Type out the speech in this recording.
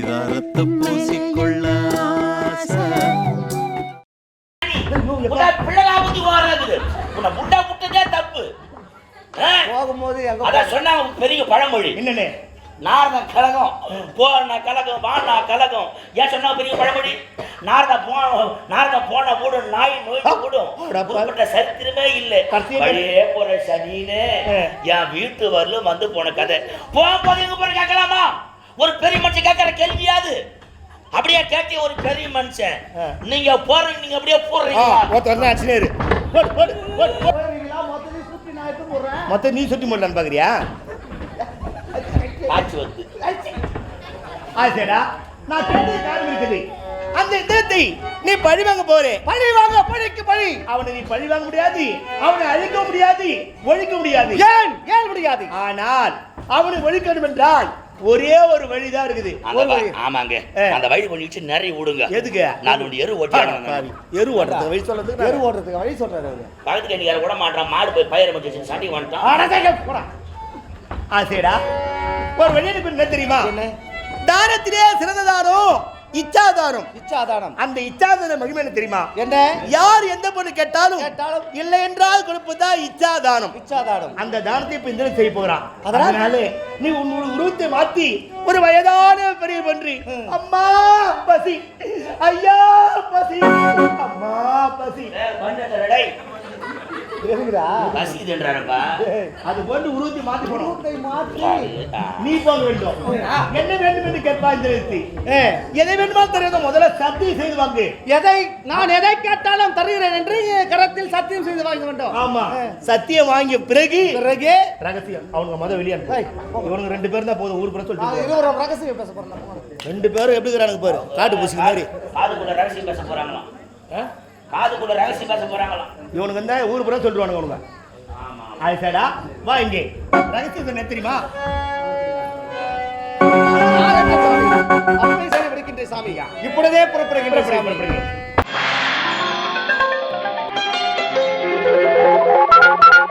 பரிதாரத்தை பூசிக்கொள்ள? போகும்போது எங்க அதான் சொன்னாங்க பெரிய பழமொழி. என்னன்னு நாரத கலகம் போன கலகம் வானா கலகம் ஏன் சொன்னா பெரிய பழமொழி? நாரத போன நாரத போன கூடும் நாய் நோய்க்கு கூடும். குறிப்பிட்ட சரித்திரமே இல்லை. வழியே போற சனின்னு. என் வீட்டு வரலும் வந்து போன கதை. போகும்போது எங்க போற கேட்கலாமா? ஒரு பெரிய மனுஷன் கேட்கற கேள்வியாது அப்படியே கேட்டிய ஒரு பெரிய மனுஷன். நீங்க போறீங்க நீங்க அப்படியே போடுறீங்க மொத்தம் நீ சுத்தி போடலான்னு பாக்குறியா? காட்சி வந்து. ஆ சரிடா. நான் கேட்டது காரணம் இருக்குது அந்த இடத்தை நீ பழி வாங்க போறே. பழி வாங்க பழிக்கு பழி. அவனை நீ பழி வாங்க முடியாது. அவனை அழிக்க முடியாது ஒழிக்க முடியாது. ஏன்? ஏன் முடியாது? ஆனால் அவனை ஒழிக்கணும் என்றால் ஒரே ஒரு வழிதான் இருக்குது. ஆமாங்க. அந்த வழி கொஞ்சம் நிறைய விடுங்க. எதுக்கு? நாலு மணி எரு ஓட்டி எரு ஓட்டுறது வழி சொல்றதுக்கு தெரு ஓடுறதுக்கு வழி சொல்றாரு பக்கத்துக்கு நீங்க விட மாட்டான் மாடு போய் பயிர் வச்சு சண்டைக்கு வந்துட்டான். ஆ சரிடா. ஒரு வழி எனக்கு என்ன தெரியுமா? தானத்திலே சிறந்த தானம் இச்சாதானம். இச்சாதானம். அந்த இச்சாதான மகிமை என்ன தெரியுமா? என்ன? யார் எந்த பொண்ணு கேட்டாலும் கேட்டாலும் இல்லை என்றால் கொடுப்பதுதான் இச்சாதானம். இச்சாதானம். அந்த தானத்தை இப்ப இந்த செய்ய அதனால? அதனால நீ உன்னோட உருவத்தை மாத்தி ஒரு வயதான பெரிய பன்றி அம்மா பசி. ஐயா பசி. அது போன்று உருவத்தை மாத்தி மாற்றி நீ போக வேண்டும். என்ன வேண்டும் என்று கேட்பா இந்த எதை தெரியாத முதல்ல சத்தியம் செய்து வாங்கு. எதை நான் எதை கேட்டாலும் தருகிறேன் என்று கரத்தில் சத்தியம் செய்து வாங்க வேண்டும். ஆமா. சத்தியம் வாங்கிய பிறகு பிறகு? ரகசியம். அவனுங்க முத வெளியே இவனுங்க ரெண்டு பேரும் தான் போதும். ஊர் நாங்க சொல்லிட்டு இருவரும் ரகசியம் பேச நம்ம. ரெண்டு பேரும் எப்படி இருக்கிறானுங்க பாரு. காட்டு பூசிக்கு மாதிரி காதுக்குள்ள ரகசியம் பேச போறாங்களாம். ஆ? காதுக்குள்ள ரகசியம் பேச போறாங்களாம் இவனுங்க தான் ஊர் புறம் சொல்லிடுவானுங்க ஆமா அது சரிடா வா இங்கே. ரகசியம் என்ன தெரியுமா? சாமி. அப்படி சொல்லி விடுக்கின்ற சாமி இப்பொழுதே புறப்படுகின்ற புறப்படுகிறேன்